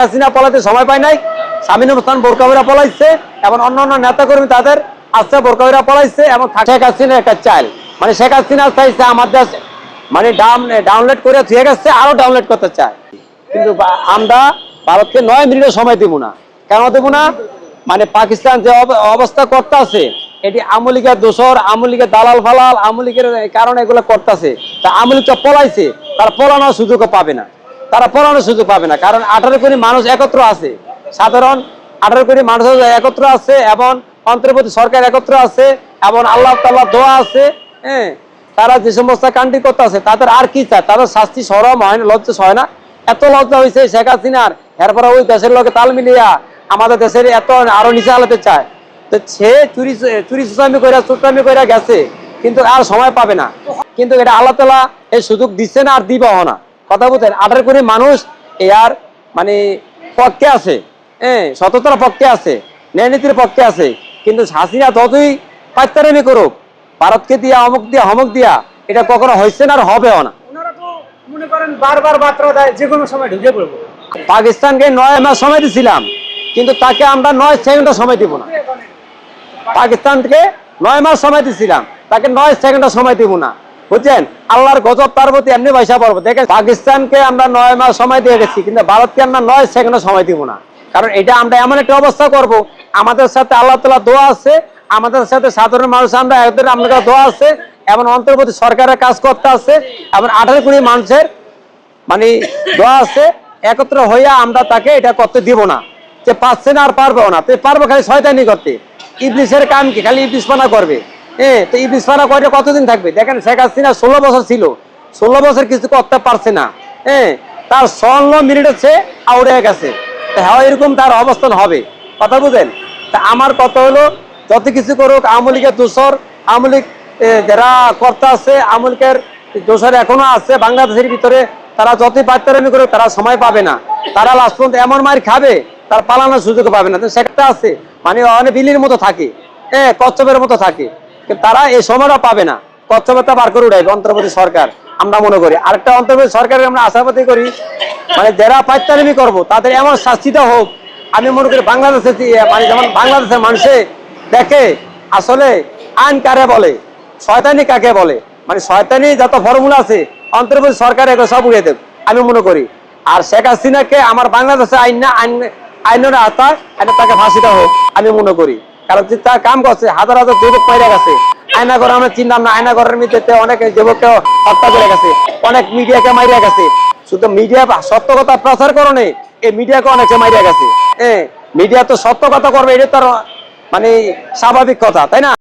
হাসিনা পলাতে সময় পায় নাই স্বামীন স্থান বোরকাবিরা পলাইছে, এবং অন্য অন্য নেতাকর্মী তাদের আস্তে বোরকাবিরা পলাইছে এবং শেখ হাসিনা একটা চাইল। মানে শেখ হাসিনা চাইছে আমার দেশ মানে ডাউন ডাউনলোড করে থুয়ে গেছে, আরও ডাউনলোড করতে চায়। কিন্তু আমরা ভারতকে নয় মিনিটের সময় দেবো না। কেন দেবো না? মানে পাকিস্তান যে অবস্থা করতে আছে এটি আমলিকের দোষর আমলিকের দালাল ফালাল আমলিকের কারণে এগুলো করতেছে। তা আমলিক তো পলাইছে, তারা পলানোর সুযোগও পাবে না। তারা পলানোর সুযোগ পাবে না। কারণ আঠারো কোটি মানুষ একত্র আছে। সাধারণ আঠারো কোটি মানুষ একত্র আছে এবং অন্তর্বর্তী সরকার একত্র আছে এবং আল্লাহ তাল্লাহ দোয়া আছে। হ্যাঁ তারা যে সমস্ত কান্ট্রি করতে আছে তাদের আর কি চায়? তাদের শাস্তি সরম হয় না, লজ্জা হয় না। এত লজ্জা হয়েছে শেখ হাসিনার, এরপরে ওই দেশের লোকে তাল মিলিয়া আমাদের দেশের এত আরও নিচে আলাতে চায়। তো সে চুরি চুরি সুসামি করে চুটামি করে গেছে, কিন্তু আর সময় পাবে না। কিন্তু এটা আল্লাহ তালা এই সুযোগ দিচ্ছে না আর দিবাহ না। কথা বলতেন আঠারো কোটি মানুষ এই আর মানে পক্ষে আছে হ্যাঁ সততার পক্ষে আছে ন্যায় নীতির পক্ষে আছে কিন্তু হাসিনা যতই পাত্তারামি করুক ভারতকে দিয়া অমুক দিয়া হমুক দিয়া এটা কখনো হয়েছে না আর হবেও না। মনে করেন বারবার বার্তা দেয় যে কোনো সময় ঢুকে পড়ব। পাকিস্তানকে নয় মাস সময় দিছিলাম কিন্তু তাকে আমরা নয় সেকেন্ডও সময় দিব না। পাকিস্তানকে নয় মাস সময় দিছিলাম তাকে নয় সেকেন্ডও সময় দিব না। বুঝছেন? আল্লাহর গজব তার প্রতি এমনি পয়সা পড়ব। দেখেন, পাকিস্তানকে আমরা নয় মাস সময় দিয়ে গেছি, কিন্তু ভারতকে আমরা নয় সেকেন্ডও সময় দিব না। কারণ এটা আমরা এমন একটা অবস্থা করব, আমাদের সাথে আল্লাহ তালা দোয়া আছে, আমাদের সাথে সাধারণ মানুষ আমরা এদের আমাদের দোয়া আছে, এবং অন্তর্বর্তী সরকারের কাজ করতে আছে, এবং আঠারো কোটি মানুষের মানে দোয়া আছে, একত্র হইয়া আমরা তাকে এটা করতে দিব না। যে পারছে না আর পারব না। তো পারব খালি শয়তানি করতে। ইবলিশের কাম কি? খালি ইবলিশ পানা করবে। হ্যাঁ তো ইবলিশ পানা করে কতদিন থাকবে? দেখেন শেখ হাসিনা ষোলো বছর ছিল। ষোলো বছর কিছু করতে পারছে না। হ্যাঁ তার স্বর্ণ মিনিট হচ্ছে আউড়ে গেছে। হ্যাঁ এরকম তার অবস্থান হবে। কথা বুঝেন? তা আমার কথা হলো, যত কিছু করুক আমলিকের দোষর আমলিক যারা কর্তা আছে আমলিকের দোষর এখনও আছে, বাংলাদেশের ভিতরে, তারা যতই বাচ্চারামি করুক, তারা সময় পাবে না। তারা লাস্ট পর্যন্ত এমন মার খাবে, তার পালানোর সুযোগ পাবে না। সেটা আছে মানে অনেক বিলির মতো থাকে। হ্যাঁ কচ্ছপের মতো থাকে। তারা এই সময়টা পাবে না। কচ্ছপেরটা বার করে উঠাইবে অন্তর্বর্তী সরকার, আমরা মনে করি। আরেকটা অন্তর্বর্তী সরকারের আমরা আশাবাদী করি মানে যারা পাইতারামি করব, তাদের এমন শাস্তিটা হোক। আমি মনে করি বাংলাদেশে মানে যেমন বাংলাদেশের মানুষে দেখে, আসলে আইন কারে বলে, শয়তানি কাকে বলে? মানে শয়তানি যত ফর্মুলা আছে, অন্তর্বর্তী সরকার এগুলো সব উড়িয়ে দেবে, আমি মনে করি। আর শেখ হাসিনাকে আমার বাংলাদেশে আইন না, আইন, আইনের আতা এটা তাকে ফাঁসিটা হোক, আমি মনে করি। কারণ তার কাম করছে, হাজার হাজার যুবক মাইরা গেছে। আয়নাঘর আমরা না, আয়নাঘরের মধ্যে অনেক যুবককে হত্যা করে গেছে, অনেক মিডিয়াকে মাইরা গেছে। শুধু মিডিয়া সত্য কথা প্রচার করণে এই মিডিয়াকে অনেকে মাইরা গেছে। হ্যাঁ মিডিয়া তো সত্য কথা করবে, এটা তার মানে স্বাভাবিক কথা, তাই না?